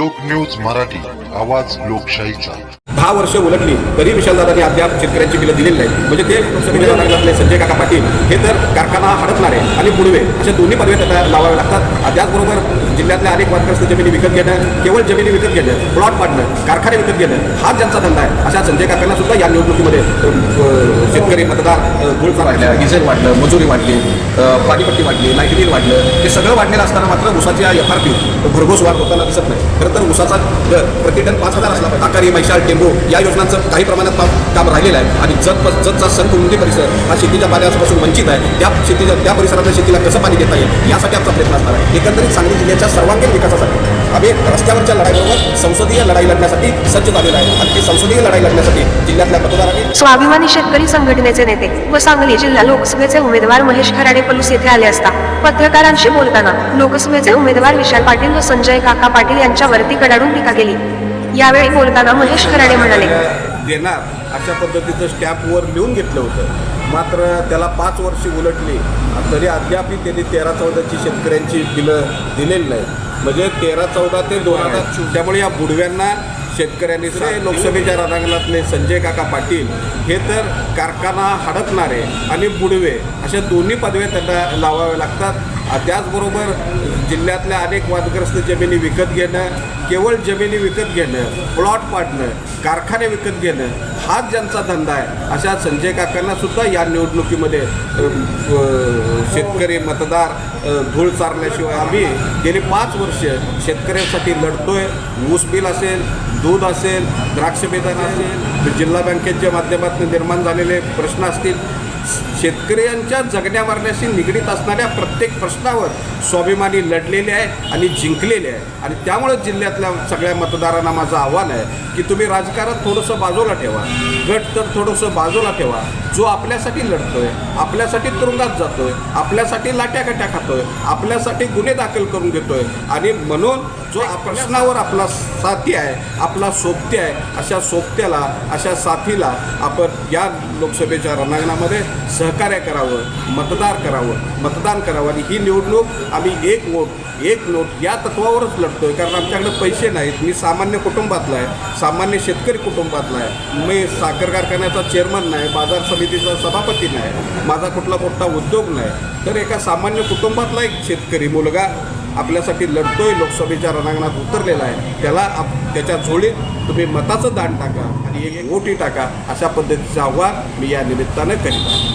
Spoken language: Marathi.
लोकन्यूज मराठी आवाज लोकशाहीचा. दहा वर्ष उलटली तरी विशालदादांनी अद्याप शेतकऱ्यांची बिलं दिलेली नाही म्हणजे ते लोकसभेच्या संजय काका पाटील हे तर कारखाना हडपणारे आणि पुढवे अशा दोन्ही पदव्या त्यांना लावाव्या लागतात. त्याचबरोबर जिल्ह्यातल्या अनेक वादग्रस्त जमिनी विकत घेणं केवळ जमिनी विकत घेणं प्लॉट पाडणं कारखाने विकत घेणं हाच ज्यांचा धंदा आहे अशा संजय काकांना सुद्धा या निवडणुकीमध्ये शेतकरी मतदार गुळचा वाढल्या डिझेल वाढलं मजुरी वाढली पाणीपट्टी वाढली लाइट वाढलं हे सगळं वाढलेलं असताना मात्र उसाच्या एफ आर पी भरघोस वाढ होताना दिसत नाही. खरं तर उसाचा दर प्रतिटन पाच हजार असला पाहिजे. आकारी मैशाळ टेंबू या योजनांचं काही प्रमाणात काम- काम राहिलेलं आहे. आणि जत जतचा संकुंडी परिसर हा शेतीच्या पाण्यापासून वंचित आहे. त्या शेतीच्या त्या परिसरातल्या शेतीला कसं पाणी देता येईल? यासाठी आमचा प्रयत्न असणार आहे. एकंदरीत सांगली जिल्ह्याच्या सर्वांगीण विकासासाठी आम्ही रस्त्यावरच्या लढाईबरोबर संसदीय लढाई लढण्यासाठी सज्ज झालेला आहे. आणि ती संसदीय लढाई लढण्यासाठी जिल्ह्यातल्या मतदारांनी स्वाभिमानी शेतकरी संघटनेचे नेते व सांगली जिल्हा लोकसभेचे उमेदवार महेश खराडे पलूस येथे आले असता. पत्रकारांशी बोलताना लोकसभेचे उमेदवार विशाल पाटील व संजय काका पाटील यांच्यावरती कडाडून टीका केली. यावेळी बोलताना महेश खराडे म्हणाले देणार. अशा पद्धतीचं स्टॅम्पवर लिहून घेतलं होतं. मात्र त्याला पाच वर्ष उलटली. तरी अद्यापही त्यांनी तेरा चौदाची शेतकऱ्यांची बिलं दिलेली नाही म्हणजे तेरा चौदा ते दोन हजार त्यामुळे या बुडव्यांना शेतकऱ्यांनी लोकसभेच्या रणांगणातले संजय काका पाटील हे तर कारखाना हडपणारे आणि बुडवे अशा दोन्ही पदव्या त्यांना लावाव्या लागतात. त्याचबरोबर जिल्ह्यातल्या अनेक वादग्रस्त जमिनी विकत घेणं केवळ जमिनी विकत घेणं प्लॉट पाडणं कारखाने विकत घेणं हाच ज्यांचा धंदा आहे अशा संजय काकांना सुद्धा या निवडणुकीमध्ये शेतकरी मतदार धूळ चारल्याशिवाय आम्ही गेली पाच वर्ष शेतकऱ्यांसाठी लढतोय. ऊस बिल असेल दूध असेल द्राक्ष बेदाणा असेल जिल्हा बँकेच्या माध्यमातून निर्माण झालेले प्रश्न असतील. शेतकऱ्यांच्या जगण्या मारण्याशी निगडीत असणाऱ्या प्रत्येक प्रश्नावर स्वाभिमानी लढलेले आहे आणि जिंकलेले आहे. आणि त्यामुळे जिल्ह्यातल्या सगळ्या मतदारांना माझं आव्हान आहे की तुम्ही राजकारण थोडंसं बाजूला ठेवा. गट तर थोडंसं बाजूला ठेवा. जो आपल्यासाठी लढतोय आपल्यासाठी तुरुंगात जातोय आपल्यासाठी लाट्याकाट्या खातोय आपल्यासाठी गुन्हे दाखल करून घेतोय आणि म्हणून जो प्रश्नावर आपला साथी आहे आपला सोबती आहे अशा सोबत्याला अशा साथीला आपण या लोकसभेच्या रणांगणामध्ये सहकार्य करावं मतदार करावं मतदान करावं. आणि ही निवडणूक आम्ही एक वोट एक नोट या तत्वावरच आहे कारण आमच्याकडे पैसे नाहीत. मी सामान्य कुटुंबातला आहे. सामान्य शेतकरी कुटुंबातला आहे. मी साखर कारखान्याचा चेअरमन नाही. बाजार समितीचा सभापती नाही. माझा कुठला मोठा उद्योग नाही. तर एका सामान्य कुटुंबातला एक शेतकरी मुलगा आपल्यासाठी लढतोय. लोकसभेच्या रणांगणात उतरलेला आहे. त्याला आप त्याच्या झोळीत तुम्ही मताचं दान टाका आणि एक ओटी टाका. अशा पद्धतीचं आव्हान मी या निमित्तानं करीत